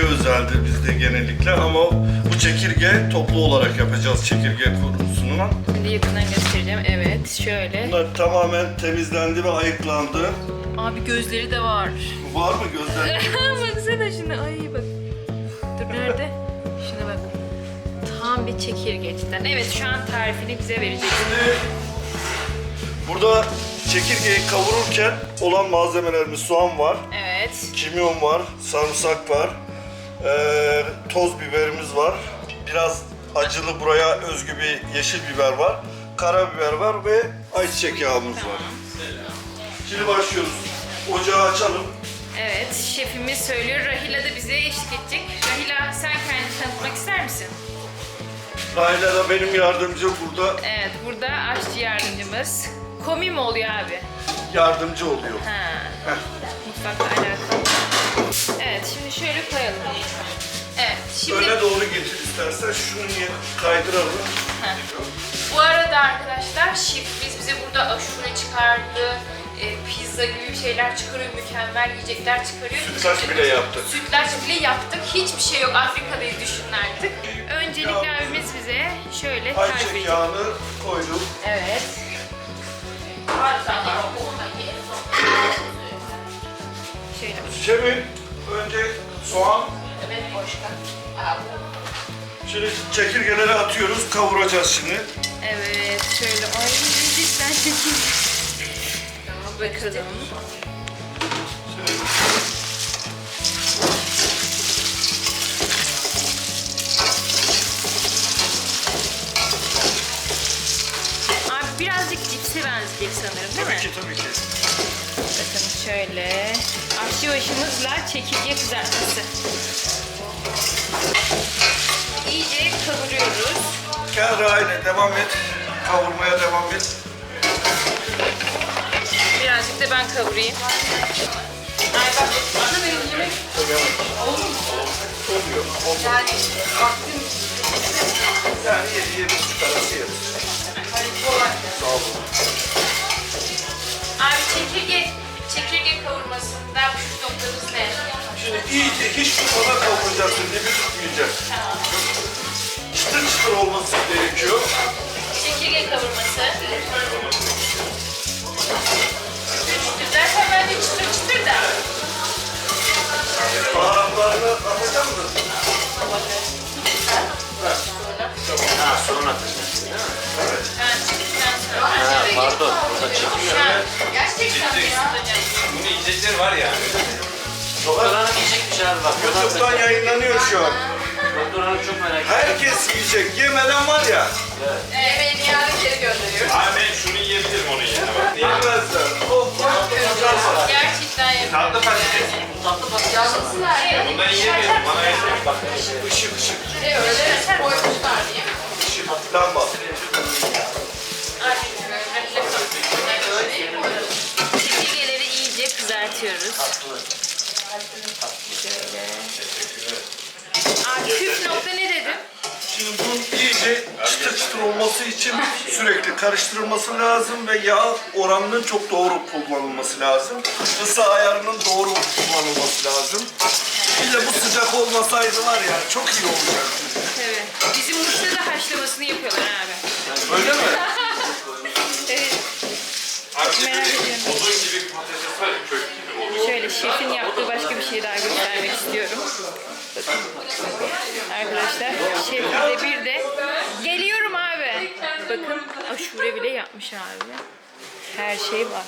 kişiye özeldir bizde genellikle ama bu çekirge toplu olarak yapacağız çekirge kurusunu. Şimdi yakından göstereceğim. Evet şöyle. Bunlar tamamen temizlendi ve ayıklandı. Abi gözleri de var. Var mı gözler? Baksana şuna. Ay bak. Dur nerede? Şuna bak. Tam bir çekirge cidden. Evet şu an tarifini bize verecek. Şimdi burada çekirgeyi kavururken olan malzemelerimiz soğan var, Evet. kimyon var, sarımsak var, eee, toz biberimiz var, biraz acılı buraya özgü bir yeşil biber var, karabiber var ve ayçiçek yağımız var. Şimdi başlıyoruz. Ocağı açalım. Evet şefimiz söylüyor. Rahila da bize eşlik edecek. Rahila sen kendini tanıtmak ister misin? Layla da benim yardımcı burada Evet burada aşçı yardımcımız. Komi mi oluyor abi? yardımcı oluyor. Ha. Heh. Mutfakla alakalı. Evet şimdi şöyle koyalım. Evet şimdi... Öne doğru getir istersen şunu niye kaydıralım. Heh. Bu arada arkadaşlar şefimiz bize burada aşure çıkardı. e, pizza gibi şeyler çıkarıyor, mükemmel yiyecekler çıkarıyor. Sütlaç bile yaptık. Sütlaç bile yaptık. Hiçbir şey yok. Afrika'dayız düşünün artık. Öncelikle abimiz bize şöyle Ayçiçek yağını koyduk. Evet. Şöyle. Şefim önce soğan, Evet boşka. şimdi çekirgeleri atıyoruz, kavuracağız şimdi. Evet şöyle. Ay lütfen çekin. Bakalım. Şimdi Abi birazcık cipse benzeyecek sanırım değil tabii mi? ki tabii ki. Şöyle. Aşçı başımızla çekirge kızartması. İyice kavuruyoruz. Gel Rahine devam et. Kavurmaya devam et. Birazcık da ben kavurayım. Ay bak bana benim yemek Oluyor. Oluyor. yani vaktim Yani yedi yedi buçuk arası yeriz. Sağ olun. İyice hiç tutmadan kavuracaksın, dibi tutmayacak. Çıtır çıtır olması gerekiyor. Çekirge kavurması. Çıtır zaten bence çıtır çıtır da. Baharatlarını atacak mısın? Ha sorun atacaksın değil mi? Sonra. Ha pardon burada çekmiyor. Gerçekten mi ya? Bunu yiyecekler var ya. Doktor hanım yiyecekmiş abi bak. YouTube'dan yayınlanıyor şu an. Doktor hanım çok merak ediyor. Herkes yiyecek. Yemeden var ya. Evet, yarın geri gönderiyoruz. Abi ben şunu yiyebilirim onun yerine bak. Yemezler. Oh, oh, Gerçekten yapıyorum. Tatlı patates. Tatlı patates. Bundan yiyemiyorum. Bana yeter. Bak. Işık ışık. Öyle koymuşlar diye. Işık. Lamba. Çekirgeleri iyice kızartıyoruz. Şöyle. Püf nokta ne dedin? Şimdi bunun iyice çıtır çıtır olması için sürekli karıştırılması lazım ve yağ oranının çok doğru kullanılması lazım. Isı ayarının doğru kullanılması lazım. Bir de bu sıcak olmasaydı var ya çok iyi olacaktı. Evet. Bizim Muş'ta da haşlamasını yapıyorlar abi. Öyle mi? Merak ediyorum. Odun gibi patates var ya kök gibi olur. Şöyle şefin yaptığı başka bir şey daha göstermek istiyorum. Arkadaşlar şef de bir de geliyorum abi. Bakın aşure bile yapmış abi. Her şey var.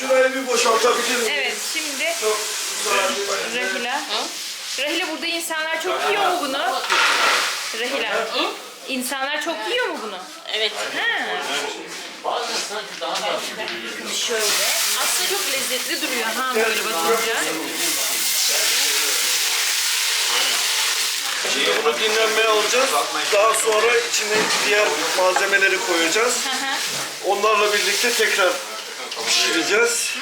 Şurayı bir boşaltabilir miyim? Evet şimdi Çok güzel. Rahila. Rahila burada insanlar çok yiyor mu bunu? Rahila. İnsanlar çok yiyor mu bunu? Evet. Ha. Bazen sanki daha da Şöyle. Aslında çok lezzetli duruyor ha böyle bakınca. Şimdi bunu dinlenmeye alacağız. Daha sonra içine diğer malzemeleri koyacağız. Hı hı. Onlarla birlikte tekrar pişireceğiz.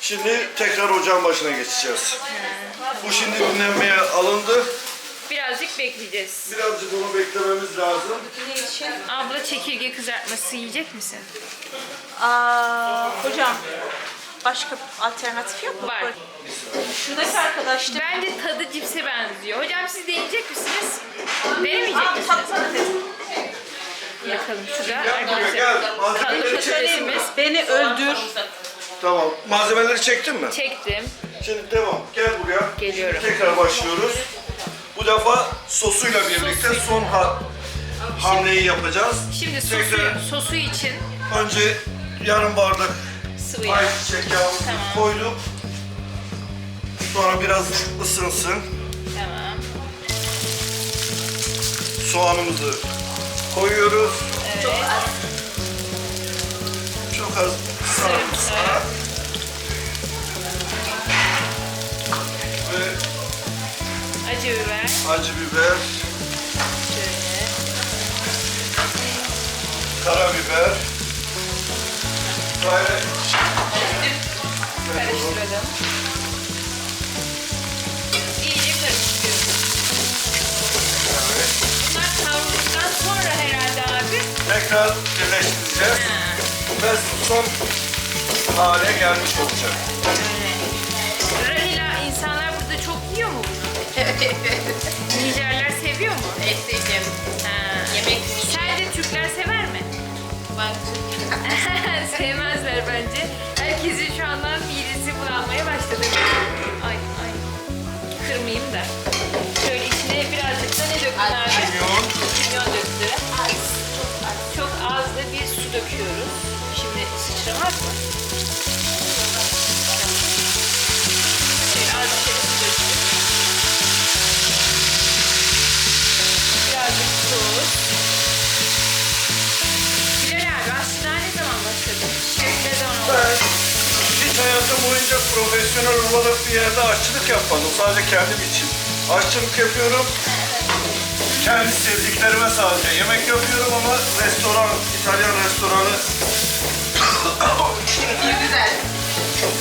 Şimdi tekrar ocağın başına geçeceğiz. Bu şimdi dinlenmeye alındı. Birazcık bekleyeceğiz. Birazcık onu beklememiz lazım. Çekirge kızartması yiyecek misin? Aa, hocam başka alternatif yok mu? Var. Şuradaki arkadaş da Bence tadı cipse benziyor. Hocam siz deneyecek misiniz? Denemeyecek Abi misiniz? tatsana dedim. Bakalım şurada arkadaşlar. gel. Malzemeleri mi? patatesimiz. Beni öldür. Tamam. Malzemeleri çektin mi? Çektim. Şimdi devam. Gel buraya. Geliyorum. Şimdi tekrar başlıyoruz. Bu defa sosuyla birlikte son ha hamleyi yapacağız. Şimdi sosu, Tekrar sosu için önce yarım bardak sıvı yağ. ayçiçek yağımızı Tamam. koyduk. Sonra biraz ısınsın. Tamam. Soğanımızı koyuyoruz. Evet. Çok az sarımsak. Sarımsak. Ve Acı biber. acı biber, Karıştıralım. İyice karıştırıyoruz. Bunlar kavrulduktan sonra herhalde abi. tekrar birleştireceğiz. Ha. Ve son hale gelmiş olacak. Kırmayayım da. Şöyle içine birazcık da ne döktün boyunca profesyonel olarak bir yerde aşçılık yapmadım. Sadece kendim için. Aşçılık yapıyorum. Kendi sevdiklerime sadece yemek yapıyorum ama restoran, İtalyan restoranı.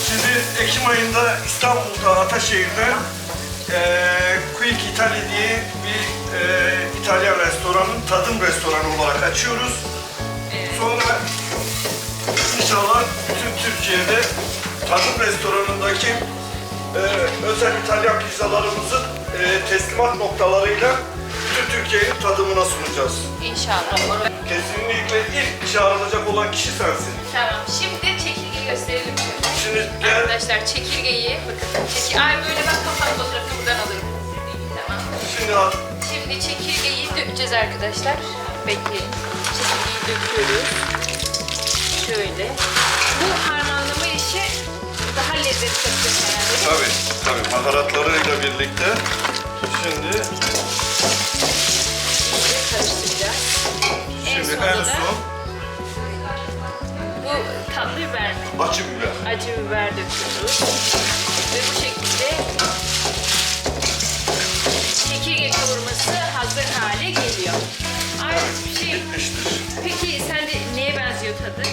Şimdi Ekim ayında İstanbul'da Ataşehir'de eee Quick Italy diye bir eee, İtalyan restoranın tadım restoranı olarak açıyoruz. Sonra inşallah bütün Türkiye'de tadım restoranındaki eee, özel İtalyan pizzalarımızın eee, teslimat noktalarıyla bütün Türkiye'nin tadımına sunacağız. İnşallah. Kesinlikle ilk çağrılacak olan kişi sensin. Tamam. Şimdi çekirgeyi gösterelim. Şimdi gel. Arkadaşlar çekirgeyi bakın. Çekir... Ay böyle bak kapat fotoğrafını buradan alırım. Tamam. Şimdi al. Şimdi çekirgeyi dökeceğiz arkadaşlar. Bekleyin. Çekirgeyi döküyoruz. Şöyle. Bu harmanlama işi daha lezzetli katıyor herhalde. Tabii, tabii. Baharatlarıyla birlikte şimdi karıştıracağız. En şimdi sonunda en da son bu tatlı biber acı biber. Acı biber döküyoruz. Ve bu şekilde çekirge kavurması hazır hale geliyor. Ay şey, Bitmiştir. peki sende neye benziyor tadı?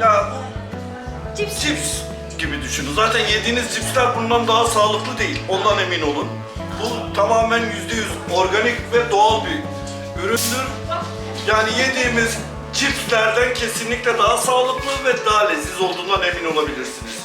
Ya Cips. cips gibi düşünün. Zaten yediğiniz cipsler bundan daha sağlıklı değil. Ondan emin olun. Bu tamamen yüzde yüz organik ve doğal bir üründür. Yani yediğimiz cipslerden kesinlikle daha sağlıklı ve daha leziz olduğundan emin olabilirsiniz.